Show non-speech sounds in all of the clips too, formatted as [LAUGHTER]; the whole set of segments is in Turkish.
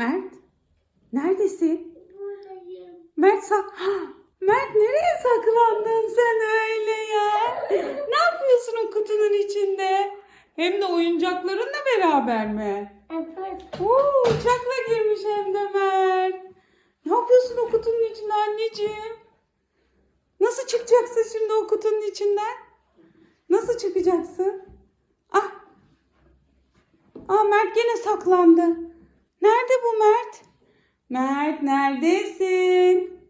Mert? Neredesin? Buradayım. Mert sak... [GASPS] Mert nereye saklandın sen öyle ya? Ne yapıyorsun o kutunun içinde? Hem de oyuncaklarınla beraber mi? Evet. Oo, uçakla girmiş hem de Mert. Ne yapıyorsun o kutunun içinde anneciğim? Nasıl çıkacaksın şimdi o kutunun içinden? Nasıl çıkacaksın? Ah. Aa Mert gene saklandı. Nerede bu Mert? Mert neredesin?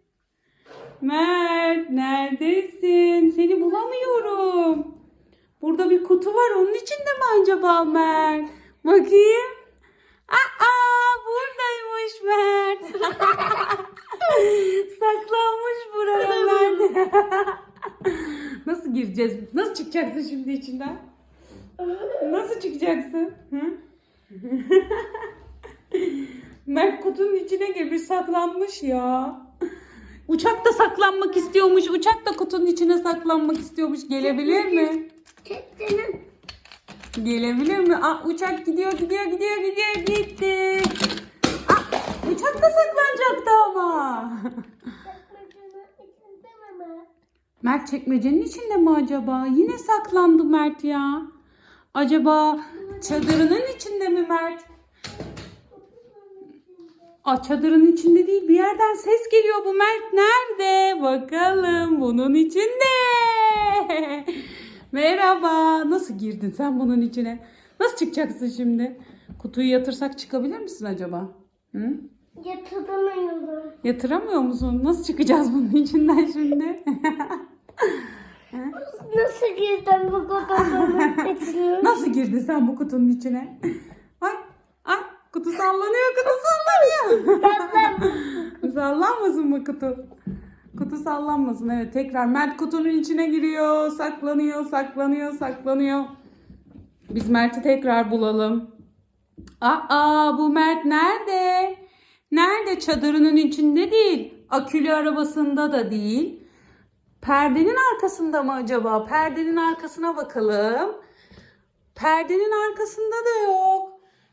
Mert neredesin? Seni bulamıyorum. Burada bir kutu var onun içinde mi acaba Mert? Bakayım. Aa buradaymış Mert. [LAUGHS] Saklanmış buraya Mert. [LAUGHS] Nasıl gireceğiz? Nasıl çıkacaksın şimdi içinden? Nasıl çıkacaksın? Hı? [LAUGHS] Mert kutunun içine girmiş saklanmış ya. Uçak da saklanmak istiyormuş. Uçak da kutunun içine saklanmak istiyormuş. Gelebilir mi? Çektiğinin Gelebilir mi? Aa, uçak gidiyor gidiyor gidiyor gidiyor gitti. Aa, uçak da saklanacaktı ama. Mert çekmecenin içinde mi acaba? Yine saklandı Mert ya. Acaba çadırının içinde mi Mert? Aa, çadırın içinde değil bir yerden ses geliyor bu Mert nerede? Bakalım bunun içinde. [LAUGHS] Merhaba. Nasıl girdin sen bunun içine? Nasıl çıkacaksın şimdi? Kutuyu yatırsak çıkabilir misin acaba? Hı? Yatıramıyorum. Yatıramıyor musun? Nasıl çıkacağız [LAUGHS] bunun içinden şimdi? [LAUGHS] Nasıl girdim bu kutunun içine? Nasıl girdin sen bu kutunun içine? Kutu sallanıyor, kutu sallanıyor. [LAUGHS] Sallanmasın mı kutu? Kutu sallanmasın evet tekrar Mert kutunun içine giriyor, saklanıyor, saklanıyor, saklanıyor. Biz Mert'i tekrar bulalım. Aa bu Mert nerede? Nerede? Çadırının içinde değil. Akülü arabasında da değil. Perdenin arkasında mı acaba? Perdenin arkasına bakalım. Perdenin arkasında da yok.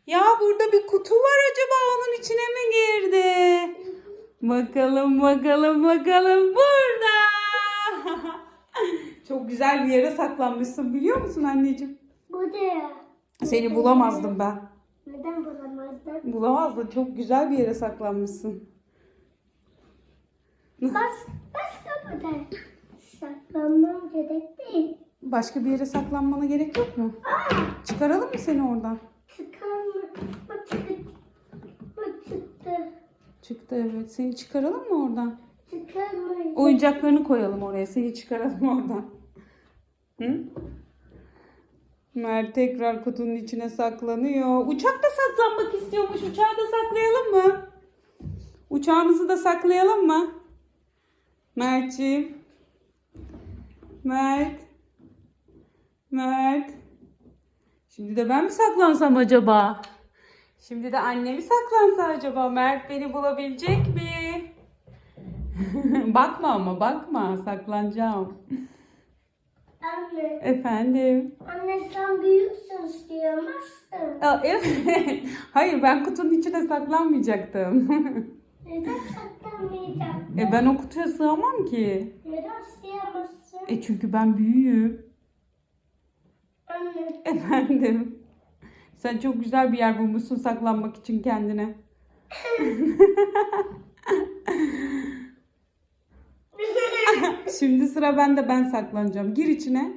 Ya burada bir kutu var acaba onun içine mi girdi? Bakalım bakalım bakalım burada. [LAUGHS] Çok güzel bir yere saklanmışsın biliyor musun anneciğim? Buraya. Seni bulamazdım ben. Neden bulamazdın? Bulamazdın. Çok güzel bir yere saklanmışsın. Bas, başka burada. Saklanmam gerek değil. Başka bir yere saklanmana gerek yok mu? Çıkaralım mı seni oradan? Çıkarma. Bak çıktı. Bak çıktı. Çıktı evet. Seni çıkaralım mı oradan? Çıkarmayın. Oyuncaklarını koyalım oraya. Seni çıkaralım oradan. Hı? Mert tekrar kutunun içine saklanıyor. Uçak da saklanmak istiyormuş. Uçağı da saklayalım mı? Uçağımızı da saklayalım mı? Mert'ciğim. Mert. Mert. Şimdi de ben mi saklansam acaba? Şimdi de annemi saklansa acaba? Mert beni bulabilecek mi? [LAUGHS] bakma ama bakma. Saklanacağım. Anne. Efendim. Anne sen büyüksün isteyemezsin. Aa, evet. [LAUGHS] Hayır ben kutunun içine saklanmayacaktım. [LAUGHS] Neden saklamayacağım? e ben o kutuya sığamam ki. Neden isteyemezsin? E çünkü ben büyüğüm. Anne. Efendim. Sen çok güzel bir yer bulmuşsun saklanmak için kendine. Şimdi sıra bende ben saklanacağım. Gir içine.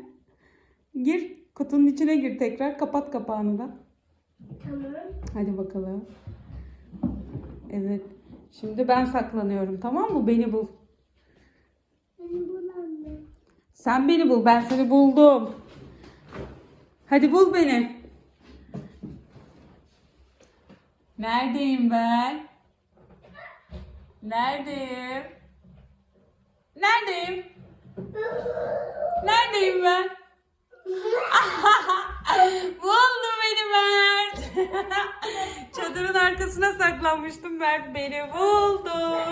Gir. Kutunun içine gir tekrar. Kapat kapağını da. tamam. Hadi bakalım. Evet. Şimdi ben saklanıyorum tamam mı? Beni bul. Beni bul anne. Sen beni bul. Ben seni buldum. Hadi bul beni. Neredeyim ben? Neredeyim? Neredeyim? Neredeyim ben? [LAUGHS] Buldu beni Mert. [LAUGHS] Çadırın arkasına saklanmıştım Mert beni buldu.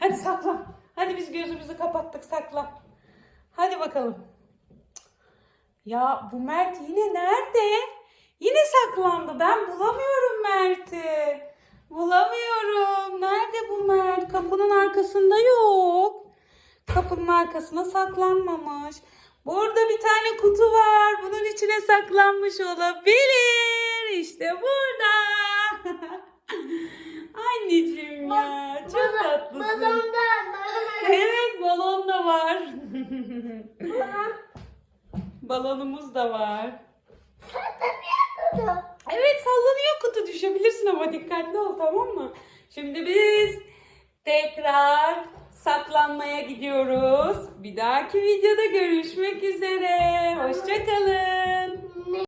Hadi saklan. Hadi biz gözümüzü kapattık saklan. Hadi bakalım. Ya bu Mert yine nerede? Yine saklandı. Ben bulamıyorum Mert'i? Bulamıyorum. Nerede bu Mert? Kapının arkasında yok. Kapının arkasına saklanmamış. Burada bir tane kutu var. Bunun içine saklanmış olabilir. İşte burada. [LAUGHS] Anneciğim ya. Çok tatlısın. Evet balon da var. [LAUGHS] Balonumuz da var. Saklanıyordu. Evet sallanıyor kutu düşebilirsin ama dikkatli ol tamam mı? Şimdi biz tekrar saklanmaya gidiyoruz. Bir dahaki videoda görüşmek üzere. Hoşçakalın.